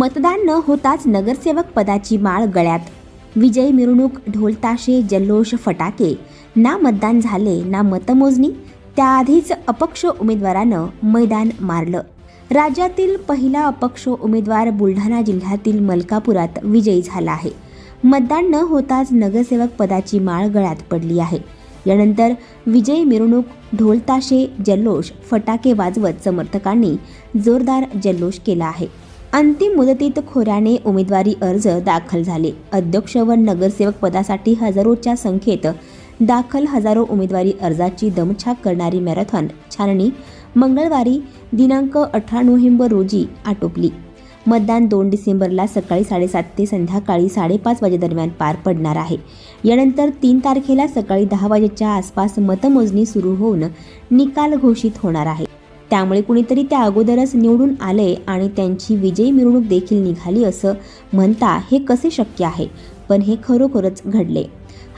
मतदान न होताच नगरसेवक पदाची माळ गळ्यात. विजय मिरवणूक ढोलताशे जल्लोष फटाके. ना मतदान झाले ना मतमोजणी. त्याआधीच अपक्ष उमेदवारानं मैदान मारलं. राज्यातील पहिला अपक्ष उमेदवार बुलढाणा जिल्ह्यातील मलकापुरात विजयी झाला आहे. मतदान न होताच नगरसेवक पदाची माळ गळ्यात पडली आहे. यानंतर विजयी मिरवणूक ढोलताशे जल्लोष फटाके वाजवत समर्थकांनी जोरदार जल्लोष केला आहे. अंतिम मुदतीत खोऱ्याने उमेदवारी अर्ज दाखल झाले. अध्यक्ष व नगरसेवक पदासाठी हजारोच्या संख्येत दाखल हजारो उमेदवारी अर्जाची दमछाक करणारी मॅरेथॉन छाननी मंगळवारी दिनांक अठरा नोव्हेंबर रोजी आटोपली. मतदान दोन डिसेंबरला सकाळी साडेसात ते संध्याकाळी साडेपाच वाजेदरम्यान पार पडणार आहे. यानंतर तीन तारखेला सकाळी दहा वाजेच्या आसपास मतमोजणी सुरू होऊन निकाल घोषित होणार आहे. त्यामुळे कुणीतरी त्या अगोदरच निवडून आले आणि त्यांची विजयी मिरवणूक देखील निघाली असं म्हणता हे कसे शक्य आहे? पण हे खरोखरच घडले.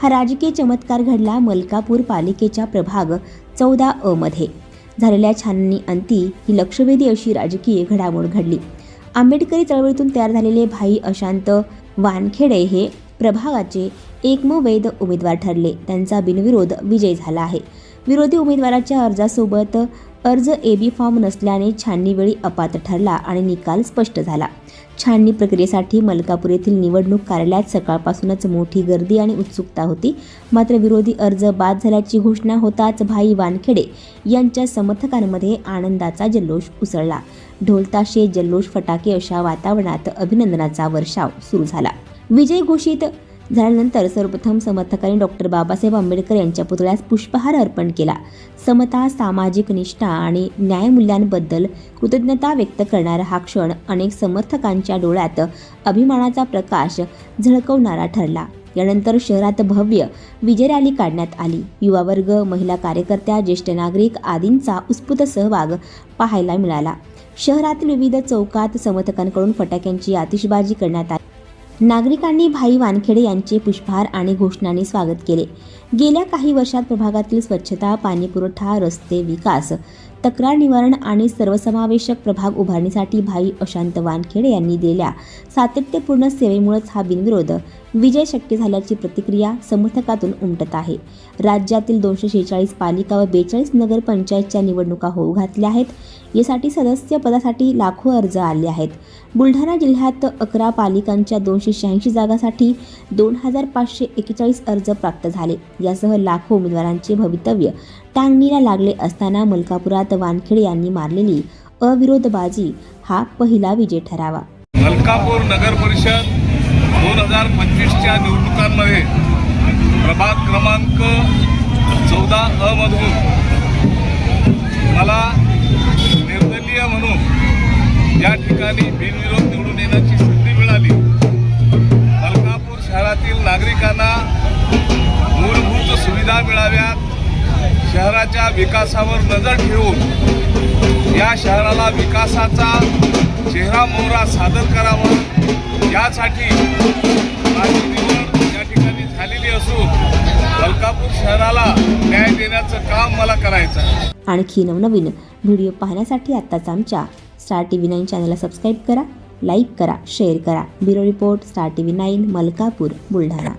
हा राजकीय चमत्कार घडला मलकापूर पालिकेच्या प्रभाग चौदा अ मध्ये. झालेल्या छाननी अंती ही लक्षवेधी अशी राजकीय घडामोड घडली. आंबेडकरी चळवळीतून तयार झालेले भाई अशांत वानखेडे हे प्रभागाचे एकमवेद उमेदवार ठरले. त्यांचा बिनविरोध विजय झाला आहे. विरोधी उमेदवाराच्या अर्जासोबत अर्ज ए बी फॉर्म नसल्याने छाननीवेळी अपात्र ठरला आणि निकाल स्पष्ट झाला. छाननी प्रक्रियेसाठी मलकापूर येथील निवडणूक कार्यालयात सकाळपासूनच मोठी गर्दी आणि उत्सुकता होती. मात्र विरोधी अर्ज बाद झाल्याची घोषणा होताच भाई वानखेडे यांच्या समर्थकांमध्ये आनंदाचा जल्लोष उसळला. ढोलताशे जल्लोष फटाके अशा वातावरणात अभिनंदनाचा वर्षाव सुरू झाला. विजय घोषित. झाल्यानंतर सर्वप्रथम समर्थकांनी डॉक्टर बाबासाहेब आंबेडकर यांच्या पुतळ्यास पुष्पहार अर्पण केला. समता सामाजिक निष्ठा आणि न्यायमूल्यांबद्दल कृतज्ञता व्यक्त करणारा हा क्षण अनेक समर्थकांच्या डोळ्यात अभिमानाचा प्रकाश झळकवणारा ठरला. यानंतर शहरात भव्य विजय रॅली काढण्यात आली. युवा वर्ग महिला कार्यकर्त्या ज्येष्ठ नागरिक आदींचा उत्स्फूर्त सहभाग पाहायला मिळाला. शहरातील विविध चौकात समर्थकांकडून फटाक्यांची आतिषबाजी करण्यात आली. नागरिकांनी भाई वानखेडे यांचे पुष्पहार आणि घोषणांनी स्वागत केले. गेल्या काही वर्षात प्रभागातील स्वच्छता पाणीपुरवठा रस्ते विकास तक्रार निवारण आणि सर्वसमावेशक प्रभाग उभारणीसाठी भाई अशांत वानखेडे यांनी दिलेल्या सातत्यपूर्ण सेवेमुळेच हा बिनविरोध विजय शक्य झाल्याची प्रतिक्रिया समर्थकातून उमटत आहे. राज्यातील दोनशे शेहेचाळीस पालिका व बेचाळीस नगरपंचायतच्या निवडणुका होऊ घातल्या आहेत. यासाठी सदस्य पदासाठी लाखो अर्ज आले आहेत. बुलढाणा जिल्ह्यात अकरा पालिकांच्या दोनशे शहाऐंशी जागासाठी दोन हजार पाचशे एकेचाळीस अर्ज प्राप्त झाले. यासह लाखो उमेदवारांचे भवितव्य टांगणीला लागले असताना मलकापुरात वानखेडे यांनी मारलेली अविरोध बाजी हा पहिला विजय ठरावा. मलकापूर नगर परिषद दोन हजार पंचवीसच्या निवडणुकांमध्ये प्रभाग क्रमांक चौदा अमधून मला निर्दलीय म्हणून या ठिकाणी बिनविरोध निवडून येण्याची संधी मिळाली. मलकापूर शहरातील नागरिकांना मूलभूत सुविधा मिळाव्यात. शहराच्या विकासावर नजर ठेवून या शहराला विकासाचा चेहरा मोहरा सादर करावा. यासाठी माझी निवड या ठिकाणी झालेली असून मलकापूर शहराला न्याय देण्याचं काम मला करायचं आहे. आणखी नवनवीन व्हिडिओ पाहण्यासाठी आत्ताच आमच्या स्टार टी व्ही नाईन चॅनलला सबस्क्राईब करा लाईक करा शेअर करा. Bureau report Star T V nine Malkapur Buldhana.